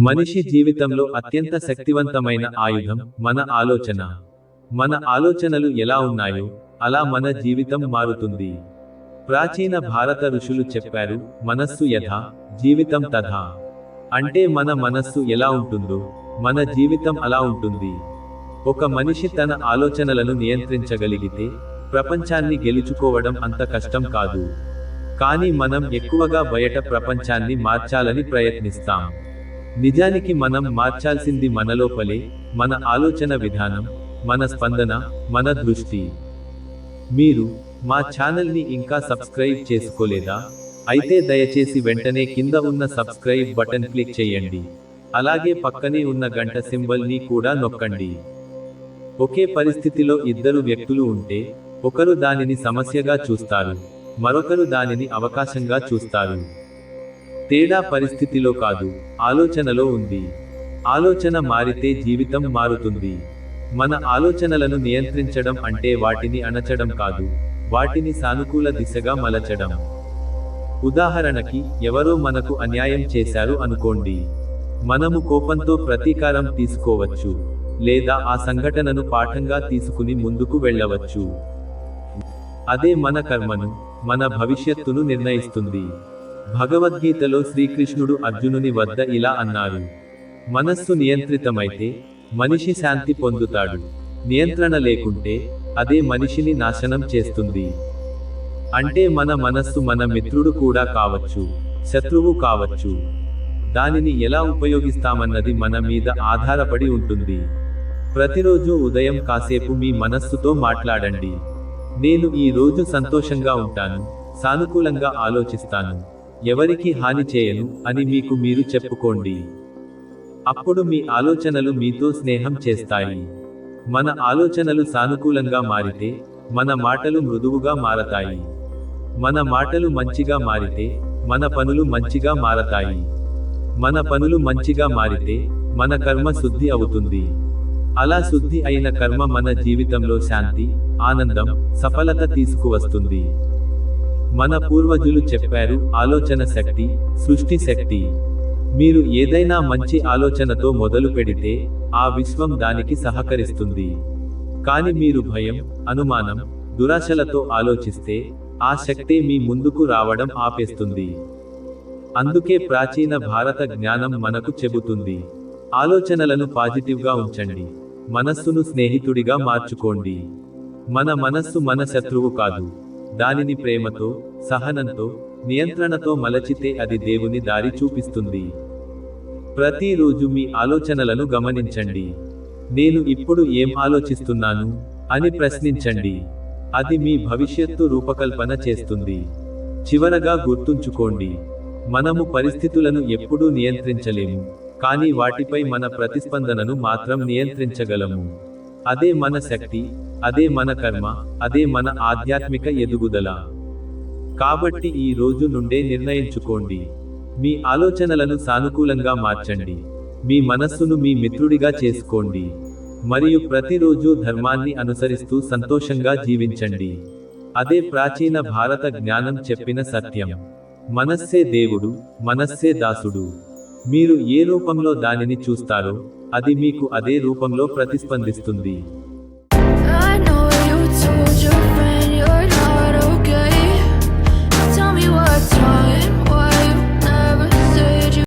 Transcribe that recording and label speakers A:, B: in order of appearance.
A: మనిషి జీవితంలో అత్యంత శక్తివంతమైన ఆయుధం మన ఆలోచన. మన ఆలోచనలు ఎలా ఉన్నాయో అలా మన జీవితం మారుతుంది. ప్రాచీన భారత ఋషులు చెప్పారు మనస్సు యథా జీవితం తథా. అంటే మన మనస్సు ఎలా ఉంటుందో మన జీవితం అలా ఉంటుంది. ఒక మనిషి తన ఆలోచనలను నియంత్రించగలిగితే ప్రపంచాన్ని గెలుచుకోవడం అంత కష్టం కాదు. కానీ మనం ఎక్కువగా బయట ప్రపంచాన్ని మార్చాలని ప్రయత్నిస్తాం. నిజానికి మనం మార్చాల్సింది మనలోపలే మన ఆలోచన విధానం మన స్పందన మన దృష్టి. మీరు మా ఛానల్ని ఇంకా సబ్స్క్రైబ్ చేసుకోలేదా? అయితే దయచేసి వెంటనే కింద ఉన్న సబ్స్క్రైబ్ బటన్ క్లిక్ చేయండి. అలాగే పక్కనే ఉన్న గంట సింబల్ని కూడా నొక్కండి. ఒకే పరిస్థితిలో ఇద్దరు వ్యక్తులు ఉంటే ఒకరు దానిని సమస్యగా చూస్తారు మరొకరు దానిని అవకాశంగా చూస్తారు. తేడా పరిస్థితిలో కాదు ఆలోచనలో ఉంది. ఆలోచన మారితే జీవితం మారుతుంది. మన ఆలోచనలను నియంత్రించడం అంటే వాటిని అణచడం కాదు వాటిని సానుకూల దిశగా మలచడం. ఉదాహరణకి ఎవరో మనకు అన్యాయం చేశారు అనుకోండి. మనము కోపంతో ప్రతీకారం తీసుకోవచ్చు లేదా ఆ సంఘటనను పాఠంగా తీసుకుని ముందుకు వెళ్ళవచ్చు. అదే మన కర్మను మన భవిష్యత్తును నిర్ణయిస్తుంది. భగవద్గీతలో శ్రీకృష్ణుడు అర్జునుని వద్ద ఇలా అన్నారు. మనస్సు నియంత్రితమైతే మనిషి శాంతి పొందుతాడు. నియంత్రణ లేకుంటే అదే మనిషిని నాశనం చేస్తుంది. అంటే మన మనస్సు మన మిత్రుడు కూడా కావచ్చు శత్రువు కావచ్చు. దానిని ఎలా ఉపయోగిస్తామన్నది మన మీద ఆధారపడి ఉంటుంది. ప్రతిరోజు ఉదయం కాసేపు మీ మనస్సుతో మాట్లాడండి. నేను ఈ రోజు సంతోషంగా ఉంటాను సానుకూలంగా ఆలోచిస్తాను. ఎవరికి హాని చేయను అని మీకు మీరు చెప్పుకోండి. అప్పుడు మీ ఆలోచనలు మీతో స్నేహం చేస్తాయి. మన ఆలోచనలు సానుకూలంగా మారితే మన మాటలు మృదువుగా మారతాయి. మన మాటలు మంచిగా మారితే మన పనులు మంచిగా మారతాయి. మన పనులు మంచిగా మారితే మన కర్మ శుద్ధి అవుతుంది. అలా శుద్ధి అయిన కర్మ మన జీవితంలో శాంతి ఆనందం సఫలత తీసుకువస్తుంది. మన పూర్వజులు చెప్పారు ఆలోచన శక్తి సృష్టి శక్తి. మీరు ఏదైనా మంచి ఆలోచనతో మొదలు పెడితే ఆ విశ్వం దానికి సహకరిస్తుంది. కాని మీరు భయం అనుమానం దురాశలతో ఆలోచిస్తే ఆ శక్తే మీ ముందుకు రావడం ఆపేస్తుంది. అందుకే ప్రాచీన భారత జ్ఞానం మనకు చెబుతుంది. ఆలోచనలను పాజిటివ్గా ఉంచండి. మనస్సును స్నేహితుడిగా మార్చుకోండి. మన మనస్సు మన శత్రువు కాదు. దానిని ప్రేమతో సహనంతో నియంత్రణతో మలచితే అది దేవుని దారి చూపిస్తుంది. ప్రతిరోజు మీ ఆలోచనలను గమనించండి. నేను ఇప్పుడు ఏం ఆలోచిస్తున్నాను అని ప్రశ్నించండి. అది మీ భవిష్యత్తు రూపకల్పన చేస్తుంది. చివరగా గుర్తుంచుకోండి. మనము పరిస్థితులను ఎప్పుడూ నియంత్రించలేము. కానీ వాటిపై మన ప్రతిస్పందనను మాత్రం నియంత్రించగలము. అదే మన శక్తి అదే మన కర్మ అదే మన ఆధ్యాత్మిక ఎదుగుదల. కాబట్టి ఈ రోజు నుండే నిర్ణయించుకోండి. మీ ఆలోచనలను సానుకూలంగా మార్చండి. మీ మనస్సును మీ మిత్రుడిగా చేసుకోండి. మరియు ప్రతిరోజు ధర్మాన్ని అనుసరిస్తూ సంతోషంగా జీవించండి. అదే ప్రాచీన భారత జ్ఞానం చెప్పిన సత్యం. మనస్సే దేవుడు మనస్సే దాసుడు. మీరు ఏ రూపంలో దానిని చూస్తారో అది మీకు అదే రూపంలో ప్రతిస్పందిస్తుంది.